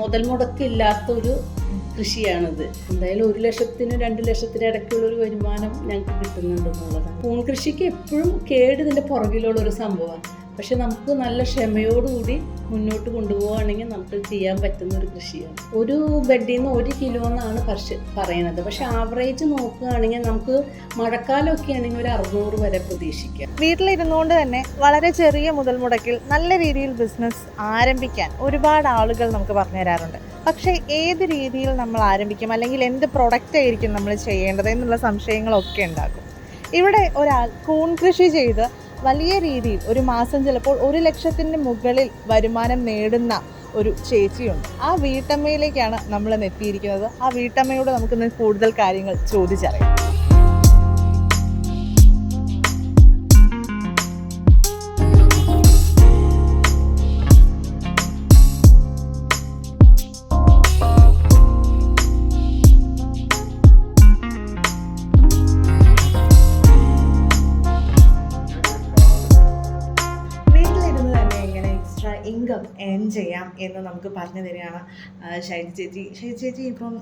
മുതൽ മുടക്കില്ലാത്തൊരു കൃഷിയാണിത്. എന്തായാലും ഒരു ലക്ഷത്തിന് രണ്ട് ലക്ഷത്തിന് ഇടയ്ക്കുള്ള ഒരു വരുമാനം ഞങ്ങൾക്ക് കിട്ടുന്നുണ്ട് എന്നുള്ളതാണ്. പൂൺ കൃഷിക്ക് എപ്പോഴും കേട് ഇതിന്റെ പുറകിലുള്ള ഒരു സംഭവമാണ്. പക്ഷെ നമുക്ക് നല്ല ക്ഷമയോടുകൂടി മുന്നോട്ട് കൊണ്ടുപോവുകയാണെങ്കിൽ നമുക്ക് ചെയ്യാൻ പറ്റുന്ന ഒരു കൃഷിയാണ്. ഒരു ബെഡിൽ നിന്ന് ഒരു കിലോ എന്നാണ് പക്ഷെ പറയുന്നത്. പക്ഷെ ആവറേജ് നോക്കുകയാണെങ്കിൽ നമുക്ക് മഴക്കാലമൊക്കെ ആണെങ്കിൽ ഒരു അറുന്നൂറ് വരെ പ്രതീക്ഷിക്കാം. വീട്ടിലിരുന്നുകൊണ്ട് തന്നെ വളരെ ചെറിയ മുതൽ മുടക്കിൽ നല്ല രീതിയിൽ ബിസിനസ് ആരംഭിക്കാൻ ഒരുപാട് ആളുകൾ നമുക്ക് പറഞ്ഞു തരാറുണ്ട്. പക്ഷേ ഏത് രീതിയിൽ നമ്മൾ ആരംഭിക്കും? അല്ലെങ്കിൽ എന്ത് പ്രൊഡക്റ്റ് ആയിരിക്കും നമ്മൾ ചെയ്യേണ്ടത്? എന്നുള്ള സംശയങ്ങളൊക്കെ ഉണ്ടാകും. ഇവിടെ ഒരാൾ കൂൺ കൃഷി ചെയ്ത് വലിയ രീതിയിൽ ഒരു മാസം ചിലപ്പോൾ ഒരു ലക്ഷത്തിന് മുകളിൽ വരുമാനം നേടുന്ന ഒരു ചേച്ചിയുണ്ട്. ആ വീട്ടമ്മയിലേക്കാണ് നമ്മൾ എത്തിയിരിക്കുന്നത് ആ വീട്ടമ്മയോട് നമുക്കിന്ന് കൂടുതൽ കാര്യങ്ങൾ ചോദിച്ചറിയാം. ഇൻകം ഏൺ ചെയ്യാം എന്ന് നമുക്ക് പറഞ്ഞു തരികയാണ് ഷൈജി ചേച്ചി. ഷൈജി ചേച്ചി ഇപ്പം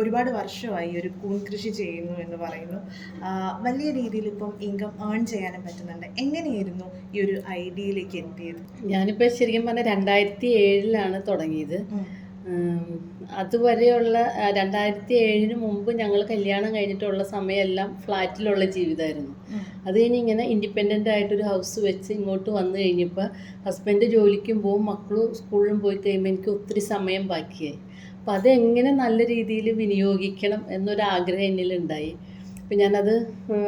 ഒരുപാട് വർഷമായി ഒരു കൂൺ കൃഷി ചെയ്യുന്നു എന്ന് പറയുന്നു. വലിയ രീതിയിൽ ഇപ്പം ഇൻകം ഏൺ ചെയ്യാനും പറ്റുന്നുണ്ട്. എങ്ങനെയായിരുന്നു ഈ ഒരു ഐഡിയയിലേക്ക് എത്തിയത്? ഞാനിപ്പോൾ ശരിക്കും പറഞ്ഞാൽ രണ്ടായിരത്തി ഏഴിലാണ് തുടങ്ങിയത്. അതുവരെയുള്ള രണ്ടായിരത്തി ഏഴിന് മുമ്പ് ഞങ്ങൾ കല്യാണം കഴിഞ്ഞിട്ടുള്ള സമയമെല്ലാം ഫ്ലാറ്റിലുള്ള ജീവിതമായിരുന്നു. അത് കഴിഞ്ഞ് ഇങ്ങനെ ഇൻഡിപെൻഡന്റ് ആയിട്ടൊരു ഹൗസ് വെച്ച് ഇങ്ങോട്ട് വന്നു കഴിഞ്ഞപ്പോൾ ഹസ്ബൻഡ് ജോലിക്കും പോകും മക്കളും സ്കൂളിലും പോയി കഴിയുമ്പോൾ എനിക്ക് ഒത്തിരി സമയം ബാക്കിയായി. അപ്പോൾ അതെങ്ങനെ നല്ല രീതിയിൽ വിനിയോഗിക്കണം എന്നൊരാഗ്രഹം എന്നിലുണ്ടായി. അപ്പം ഞാനത്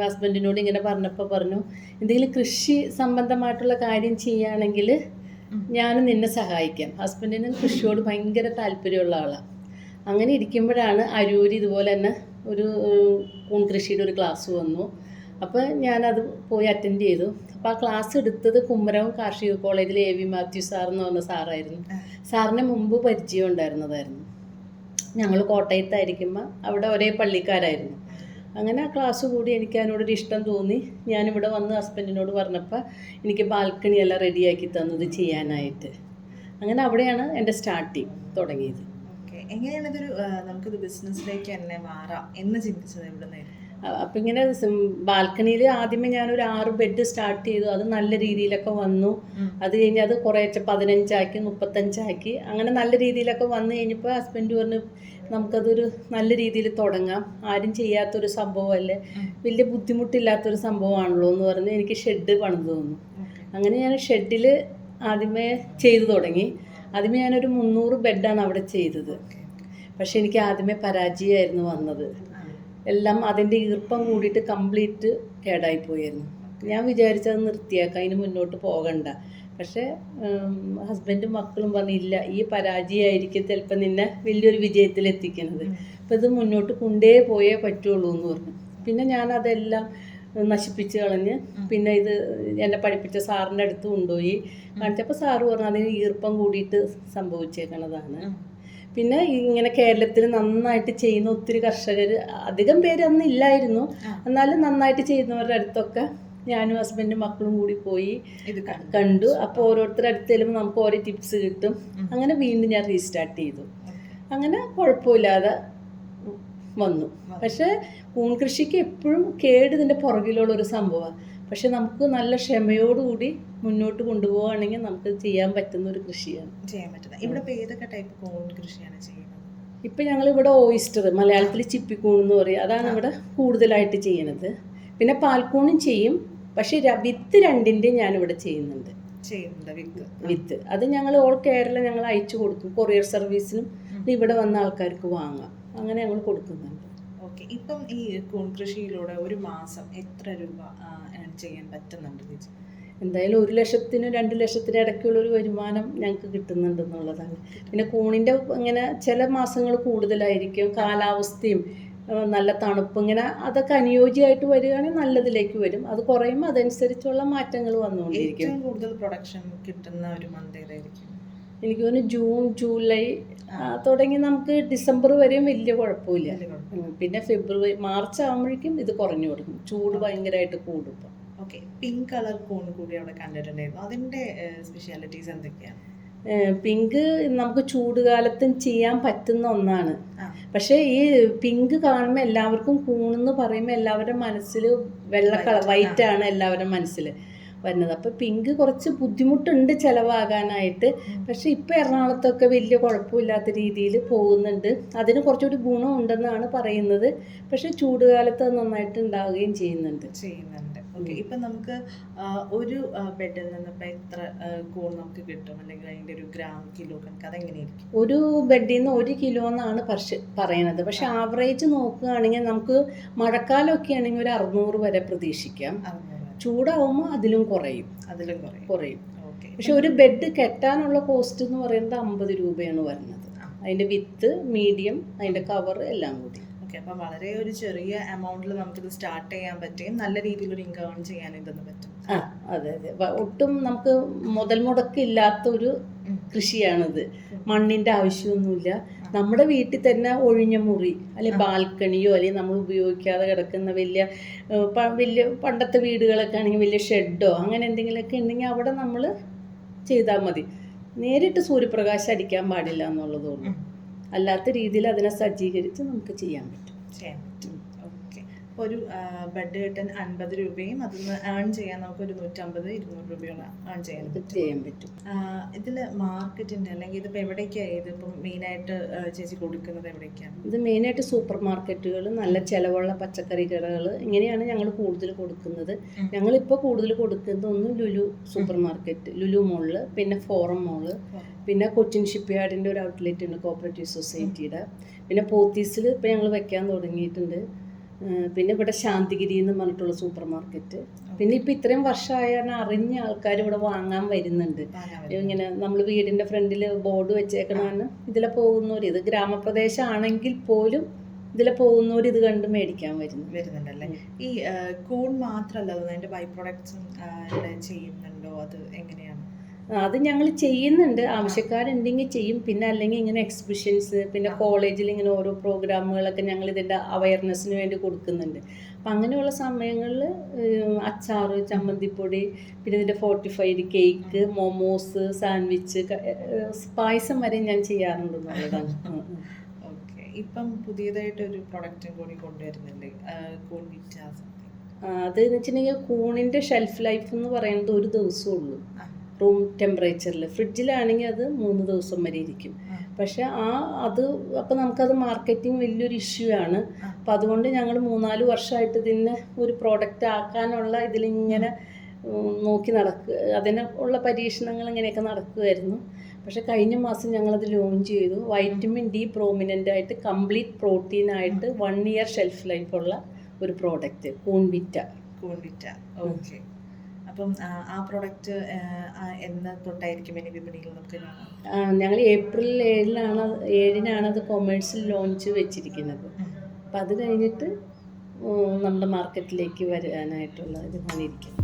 ഹസ്ബൻഡിനോട് ഇങ്ങനെ പറഞ്ഞപ്പോൾ പറഞ്ഞു എന്തെങ്കിലും കൃഷി സംബന്ധമായിട്ടുള്ള കാര്യം ചെയ്യുകയാണെങ്കിൽ ഞാനും നിന്നെ സഹായിക്കാം. ഹസ്ബൻഡിന് കൃഷിയോട് ഭയങ്കര താല്പര്യമുള്ള ആളാണ് അങ്ങനെ ഇരിക്കുമ്പോഴാണ് അരൂര് ഇതുപോലെ തന്നെ ഒരു ഏഹ്, കൂൺ കൃഷിയുടെ ഒരു ക്ലാസ് വന്നു. അപ്പോൾ ഞാനത് പോയി അറ്റൻഡ് ചെയ്തു. അപ്പോൾ ആ ക്ലാസ് എടുത്തത് കുമരകം കാർഷിക കോളേജിലെ എ വി മാത്യു സാർ എന്ന് പറഞ്ഞ സാറായിരുന്നു. സാറിന് മുമ്പ് പരിചയം ഉണ്ടായിരുന്നതായിരുന്നു. ഞങ്ങൾ കോട്ടയത്തായിരിക്കുമ്പോൾ അവിടെ ഒരേ പള്ളിക്കാരായിരുന്നു. അങ്ങനെ ആ ക്ലാസ് കൂടി എനിക്ക് അതിനോടൊരു ഇഷ്ടം തോന്നി. ഞാനിവിടെ വന്ന് ഹസ്ബൻഡിനോട് പറഞ്ഞപ്പോൾ എനിക്ക് ബാൽക്കണി എല്ലാം റെഡിയാക്കി തന്നത് ചെയ്യാനായിട്ട്. അങ്ങനെ അവിടെയാണ് എന്റെ സ്റ്റാർട്ടിങ് തുടങ്ങിയത്. എങ്ങനെയാണ് ഇതൊരു നമുക്കിത് ബിസിനസ്സിലേക്ക് തന്നെ മാറാം എന്ന് ചിന്തിച്ചത് ഇവിടെ നിന്ന് അപ്പം ഇങ്ങനെ ബാൽക്കണിയിൽ ആദ്യമേ ഞാനൊരു ആറ് ബെഡ് സ്റ്റാർട്ട് ചെയ്തു. അത് നല്ല രീതിയിലൊക്കെ വന്നു. അത് കഴിഞ്ഞ് അത് കുറേശ്ശെ പതിനഞ്ചാക്കി മുപ്പത്തഞ്ചാക്കി. അങ്ങനെ നല്ല രീതിയിലൊക്കെ വന്നു കഴിഞ്ഞപ്പോൾ ഹസ്ബൻഡ് പറഞ്ഞു നമുക്കതൊരു നല്ല രീതിയിൽ തുടങ്ങാം. ആരും ചെയ്യാത്തൊരു സംഭവമല്ലേ? വലിയ ബുദ്ധിമുട്ടില്ലാത്തൊരു സംഭവമാണല്ലോ എന്ന് പറഞ്ഞ് എനിക്ക് ഷെഡ് പണിത് തന്നു. അങ്ങനെ ഞാൻ ഷെഡിൽ ആദ്യമേ ചെയ്തു തുടങ്ങി. ആദ്യമേ ഞാനൊരു മുന്നൂറ് ബെഡാണ് അവിടെ ചെയ്തത്. പക്ഷെ എനിക്ക് ആദ്യമേ പരാജയമായിരുന്നു വന്നത്. എല്ലാം അതിന്റെ ഈർപ്പം കൂടിയിട്ട് കംപ്ലീറ്റ് കേടായിപ്പോയായിരുന്നു ഞാൻ വിചാരിച്ചത് നിർത്തിയാക്കാം അതിന് മുന്നോട്ട് പോകണ്ട. പക്ഷേ ഹസ്ബൻഡും മക്കളും പറഞ്ഞില്ല ഈ പരാജയമായിരിക്കും ചിലപ്പോൾ നിന്നെ വലിയൊരു വിജയത്തിൽ എത്തിക്കുന്നത് അപ്പോൾ ഇത് മുന്നോട്ട് കൊണ്ടേ പോയേ പറ്റുള്ളൂ എന്ന് പറഞ്ഞു. പിന്നെ ഞാൻ അതെല്ലാം നശിപ്പിച്ച് കളഞ്ഞ് പിന്നെ ഇത് എന്നെ പഠിപ്പിച്ച സാറിന്റെ അടുത്ത് കൊണ്ടുപോയി. കാണിച്ചപ്പോൾ സാറ് പറഞ്ഞു അതിന് ഈർപ്പം കൂടിയിട്ട് സംഭവിച്ചേക്കണതാണ്. പിന്നെ ഇങ്ങനെ കേരളത്തിൽ നന്നായിട്ട് ചെയ്യുന്ന ഒത്തിരി കർഷകർ അധികം പേര് അന്ന് ഇല്ലായിരുന്നു. എന്നാലും നന്നായിട്ട് ചെയ്യുന്നവരുടെ അടുത്തൊക്കെ ഞാനും ഹസ്ബൻഡും മക്കളും കൂടി പോയി ഇത് കണ്ടു. അപ്പോൾ ഓരോരുത്തരുടെ അടുത്തേലും ചെല്ലുമ്പോൾ നമുക്ക് ഓരോ ടിപ്സ് കിട്ടും. അങ്ങനെ വീണ്ടും ഞാൻ റീസ്റ്റാർട്ട് ചെയ്തു. അങ്ങനെ കുഴപ്പമില്ലാതെ വന്നു. പക്ഷേ കൂൺ കൃഷിക്ക് എപ്പോഴും കേട് ഇതിന്റെ പുറകിലുള്ള ഒരു സംഭവമാണ് പക്ഷെ നമുക്ക് നല്ല ക്ഷമയോടുകൂടി മുന്നോട്ട് കൊണ്ടുപോവുകയാണെങ്കിൽ നമുക്ക് ചെയ്യാൻ പറ്റുന്ന ഒരു കൃഷിയാണ്. ചെയ്യാൻ പറ്റുന്നത് ഇവിടെ ഏതൊക്കെ ടൈപ്പ് കോൺ കൃഷിയാണ് ചെയ്യുന്നത്? ഇപ്പം ഞങ്ങൾ ഇവിടെ ഓയിസ്റ്റർ മലയാളത്തിൽ ചിപ്പിക്കൂൺ എന്ന് പറയും. അതാണ് ഇവിടെ കൂടുതലായിട്ട് ചെയ്യുന്നത്. പിന്നെ പാൽക്കൂണും ചെയ്യും. പക്ഷേ വിത്ത് രണ്ടിന്റെ ഞാനിവിടെ ചെയ്യുന്നുണ്ട്. ചെയ്യുന്നുണ്ട് വിത്ത്. വിത്ത്. അത് ഞങ്ങൾ ഓൾ കേരള ഞങ്ങൾ അയച്ചു കൊടുക്കും. കൊറിയർ സർവീസിനും ഇവിടെ വന്ന ആൾക്കാർക്ക് വാങ്ങാം. അങ്ങനെ ഞങ്ങൾ കൊടുക്കുന്നുണ്ട്. ഓക്കെ. ഇപ്പം ഈ കൂൺ കൃഷിയിലൂടെ ഒരു മാസം എത്ര രൂപ ഏൺ ചെയ്യാൻ പറ്റുന്നുണ്ട് ചേച്ചി എന്തായാലും ഒരു ലക്ഷത്തിനും രണ്ട് ലക്ഷത്തിനും ഇടയ്ക്കുള്ള ഒരു വരുമാനം ഞങ്ങൾക്ക് കിട്ടുന്നുണ്ട് എന്നുള്ളതാണ് പിന്നെ കൂണിന്റെ ഇങ്ങനെ ചില മാസങ്ങൾ കൂടുതലായിരിക്കും കാലാവസ്ഥയും നല്ല തണുപ്പ് ഇങ്ങനെ അതൊക്കെ അനുയോജ്യമായിട്ട് വരികയാണെങ്കിൽ നല്ലതിലേക്ക് വരും. അത് കുറയുമ്പോൾ അതനുസരിച്ചുള്ള മാറ്റങ്ങൾ വന്നുകൊണ്ടിരിക്കും. ഏറ്റവും കൂടുതൽ പ്രൊഡക്ഷൻ കിട്ടുന്ന ഒരു മന്ത് ഏതായിരിക്കും? എനിക്ക് തോന്നുന്നു ജൂൺ ജൂലൈ തുടങ്ങി നമുക്ക് ഡിസംബർ വരെയും വലിയ കുഴപ്പമില്ല. പിന്നെ ഫെബ്രുവരി മാർച്ച് ആകുമ്പോഴേക്കും ഇത് കുറഞ്ഞു തുടങ്ങും ചൂട് ഭയങ്കരമായിട്ട് കൂടും ഇപ്പം. ഓക്കെ. പിങ്ക് കളർ കൂൺ കൂടി അവിടെ കണ്ടിട്ടുണ്ടായിരുന്നു. അതിന്റെ സ്പെഷ്യാലിറ്റീസ് എന്തൊക്കെയാണ്? പിങ്ക് നമുക്ക് ചൂടുകാലത്തും ചെയ്യാൻ പറ്റുന്ന ഒന്നാണ്. പക്ഷേ ഈ പിങ്ക് കാണുമ്പോൾ എല്ലാവർക്കും കൂണെന്ന് പറയുമ്പോൾ എല്ലാവരുടെ മനസ്സിൽ വെള്ള കളർ വൈറ്റ് ആണ് എല്ലാവരുടെ മനസ്സിൽ വരുന്നത് അപ്പോൾ പിങ്ക് കുറച്ച് ബുദ്ധിമുട്ടുണ്ട് ചിലവാകാനായിട്ട്. പക്ഷേ ഇപ്പം എറണാകുളത്തൊക്കെ വലിയ കുഴപ്പമില്ലാത്ത രീതിയിൽ പോകുന്നുണ്ട്. അതിന് കുറച്ചുകൂടി ഗുണം ഉണ്ടെന്നാണ് പറയുന്നത്. പക്ഷേ ചൂടുകാലത്ത് അത് നന്നായിട്ട് ഉണ്ടാവുകയും ചെയ്യുന്നുണ്ട്. ചെയ്യുന്നുണ്ട്. ഓക്കെ. ഇപ്പം നമുക്ക് ഒരു ബെഡിൽ നിന്ന് ഇപ്പം എത്ര കൂൺ നമുക്ക് കിട്ടും? അല്ലെങ്കിൽ അതിന്റെ ഒരു ഗ്രാം കിലോ കണക്ക് അതെങ്ങനെയായിരിക്കും? ഒരു ബെഡിൽ നിന്ന് ഒരു കിലോ എന്നാണ് പക്ഷെ പറയണത്. പക്ഷെ ആവറേജ് നോക്കുകയാണെങ്കിൽ നമുക്ക് മഴക്കാലമൊക്കെ ആണെങ്കിൽ ഒരു അറുന്നൂറ് വരെ പ്രതീക്ഷിക്കാം. അറുന്നൂറ്. ചൂടാവുമ്പോൾ അതിലും കുറയും. അതിലും കുറയും. കുറയും. ഓക്കെ. പക്ഷെ ഒരു ബെഡ് കെട്ടാനുള്ള കോസ്റ്റ് എന്ന് പറയുന്നത് അമ്പത് രൂപയാണ് വരുന്നത്. അതിന്റെ വിത്ത് മീഡിയം അതിന്റെ കവർ എല്ലാം കൂടി. ഓക്കെ അപ്പൊ വളരെ ഒരു ചെറിയ എമൗണ്ടിൽ നമുക്കിത് സ്റ്റാർട്ട് ചെയ്യാൻ പറ്റുകയും നല്ല രീതിയിൽ ഒരു ഇൻകം ഏൺ ചെയ്യാൻ ഇതൊന്ന് പറ്റും. ആ അതെ അതെ. ഒട്ടും നമുക്ക് മുതൽ മുടക്കില്ലാത്ത ഒരു. കൃഷിയാണിത്. മണ്ണിന്റെ ആവശ്യമൊന്നുമില്ല. നമ്മുടെ വീട്ടിൽ തന്നെ ഒഴിഞ്ഞ മുറി അല്ലെ. ബാൽക്കണിയോ അല്ലെങ്കിൽ നമ്മൾ ഉപയോഗിക്കാതെ കിടക്കുന്ന വലിയ വലിയ പണ്ടത്തെ വീടുകളൊക്കെ ആണെങ്കിൽ വലിയ ഷെഡോ അങ്ങനെ എന്തെങ്കിലുമൊക്കെ ഉണ്ടെങ്കിൽ അവിടെ നമ്മൾ ചെയ്താൽ മതി. നേരിട്ട് സൂര്യപ്രകാശം അടിക്കാൻ പാടില്ല എന്നുള്ളതേ അല്ലാത്ത രീതിയിൽ അതിനെ സജ്ജീകരിച്ച് നമുക്ക് ചെയ്യാൻ പറ്റും. ചെയ്യാൻ പറ്റും. ഒരു ബെഡ് കിട്ടാൻ അൻപത് രൂപയും അതിന്ന് ഏൺ ചെയ്യാൻ നമുക്ക് ഒരു നൂറ്റമ്പത് ഇരുന്നൂറ് രൂപയോളം ഏൺ ചെയ്യാൻ ചെയ്യാൻ പറ്റും. ഇതിൽ മാർക്കറ്റിന്റെ അല്ലെങ്കിൽ ഇതിപ്പോൾ എവിടേക്കാണ് ഇതിപ്പം മെയിനായിട്ട് ചേച്ചി കൊടുക്കുന്നത് എവിടേക്കാണ് ഇത് മെയിനായിട്ട് സൂപ്പർ മാർക്കറ്റുകൾ നല്ല ചിലവുള്ള പച്ചക്കറി കടകൾ ഇങ്ങനെയാണ് ഞങ്ങൾ കൂടുതൽ കൊടുക്കുന്നത്. ഞങ്ങൾ ഞങ്ങളിപ്പോൾ കൂടുതൽ കൊടുക്കുന്നത് ഒന്ന് ലുലു സൂപ്പർ മാർക്കറ്റ് ലുലു മോളിൽ പിന്നെ ഫോറം മോൾ പിന്നെ കൊച്ചിൻ ഷിപ്പ്യാർഡിന്റെ ഒരു ഔട്ട്ലെറ്റ് ഉണ്ട് കോപ്പറേറ്റീവ് സൊസൈറ്റിയുടെ. പിന്നെ പോത്തീസിൽ ഇപ്പോൾ ഞങ്ങൾ വെക്കാൻ തുടങ്ങിയിട്ടുണ്ട്. പിന്നെ ഇവിടെ ശാന്തിഗിരി എന്ന് പറഞ്ഞിട്ടുള്ള സൂപ്പർ മാർക്കറ്റ്. പിന്നെ ഇപ്പൊ ഇത്രയും വർഷമായ അറിഞ്ഞ ആൾക്കാർ ഇവിടെ വാങ്ങാൻ വരുന്നുണ്ട്. ഇങ്ങനെ നമ്മൾ വീടിന്റെ ഫ്രണ്ടിൽ ബോർഡ് വെച്ചേക്കണമെന്ന് ഇതിലെ പോകുന്നവർ ഇത് ഗ്രാമപ്രദേശമാണെങ്കിൽ പോലും ഇതിലെ പോകുന്നവർ ഇത് കണ്ട് മേടിക്കാൻ വരുന്നു. വരുന്നുണ്ടല്ലേ? ഈ കൂൺ മാത്രമല്ല അതിന്റെ അതിന്റെ ബൈ പ്രൊഡക്ട്സും ചെയ്യുന്നുണ്ടോ? അത് എങ്ങനെയാണ്? അത് ഞങ്ങൾ ചെയ്യുന്നുണ്ട്. ആവശ്യക്കാരുണ്ടെങ്കിൽ ചെയ്യും. പിന്നെ അല്ലെങ്കിൽ ഇങ്ങനെ എക്സിബിഷൻസ് പിന്നെ കോളേജിൽ ഇങ്ങനെ ഓരോ പ്രോഗ്രാമുകളൊക്കെ ഞങ്ങൾ ഇതിന്റെ അവയർനെസ്സിന് വേണ്ടി കൊടുക്കുന്നുണ്ട്. അപ്പം അങ്ങനെയുള്ള സമയങ്ങളിൽ അച്ചാറ് ചമ്മന്തിപ്പൊടി പിന്നെ ഇതിന്റെ fortified cake momos sandwich payasam വരെ ഞാൻ ചെയ്യാറുണ്ട് എന്നുള്ളതാണ്. ഓക്കെ. ഇപ്പം പുതിയതായിട്ട് ഒരു പ്രൊഡക്റ്റ് കൂടി കൊണ്ടുവരുന്നുണ്ട്. കൂൺ അത് എന്ന് വെച്ചിട്ടുണ്ടെങ്കിൽ കൂണിന്റെ ഷെൽഫ് ലൈഫ് എന്ന് പറയുന്നത് ഒരു ദിവസമേ ഉള്ളൂ. റൂം ടെമ്പറേച്ചറിൽ ഫ്രിഡ്ജിലാണെങ്കിൽ അത് മൂന്ന് ദിവസം വരെ ഇരിക്കും. പക്ഷെ ആ അത് അപ്പം നമുക്കത് മാർക്കറ്റിംഗ് വലിയൊരു ഇഷ്യൂ ആണ്. അപ്പം അതുകൊണ്ട് ഞങ്ങൾ മൂന്നാൽ വർഷമായിട്ട് ഇതിനെ ഒരു പ്രോഡക്റ്റ് ആക്കാനുള്ള ഇതിലിങ്ങനെ നോക്കി നടക്കുക അതിന് ഉള്ള പരീക്ഷണങ്ങൾ ഇങ്ങനെയൊക്കെ നടക്കുമായിരുന്നു പക്ഷെ കഴിഞ്ഞ മാസം ഞങ്ങളത് ലോഞ്ച് ചെയ്തു. വൈറ്റമിൻ ഡി പ്രോമിനന്റ് ആയിട്ട് കംപ്ലീറ്റ് പ്രോട്ടീൻ ആയിട്ട് വൺ ഇയർ ഷെൽഫ് ലൈഫുള്ള ഒരു പ്രോഡക്റ്റ് കൂൺവിറ്റ കൂൺവിറ്റ ഓക്കെ അപ്പം ആ, പ്രോഡക്റ്റ് എന്ന തൊട്ടായിരിക്കും ഇനി വിപണിയിൽ നമുക്ക് ഞങ്ങൾ ഏപ്രിൽ ഏഴിലാണ് ഏഴിനാണ് അത് കൊമേഴ്സിൽ ലോഞ്ച് വെച്ചിരിക്കുന്നത്. അപ്പം അത് കഴിഞ്ഞിട്ട് നമ്മുടെ മാർക്കറ്റിലേക്ക് വരാനായിട്ടുള്ള ഇത് ഇരിക്കുന്നത്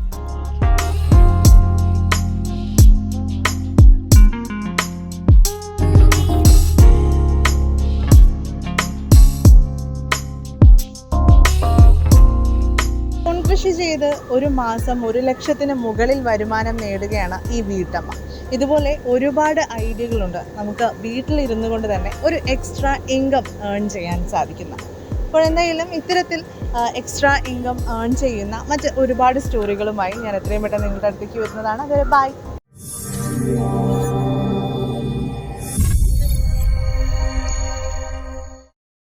ചെയ്ത് ഒരു മാസം ഒരു ലക്ഷത്തിന് മുകളിൽ വരുമാനം നേടുകയാണ് ഈ വീട്ടമ്മ. ഇതുപോലെ ഒരുപാട് ഐഡിയകളുണ്ട് നമുക്ക് വീട്ടിലിരുന്നു കൊണ്ട് തന്നെ ഒരു എക്സ്ട്രാ ഇൻകം ഏൺ ചെയ്യാൻ സാധിക്കുന്ന. അപ്പോൾ എന്തായാലും ഇത്തരത്തിൽ എക്സ്ട്രാ ഇൻകം ഏൺ ചെയ്യുന്ന മറ്റ് ഒരുപാട് സ്റ്റോറികളുമായി ഞാൻ എത്രയും പെട്ടെന്ന് നിങ്ങളുടെ അടുത്തേക്ക് വരുന്നതാണ്. അതുവരെ ബൈ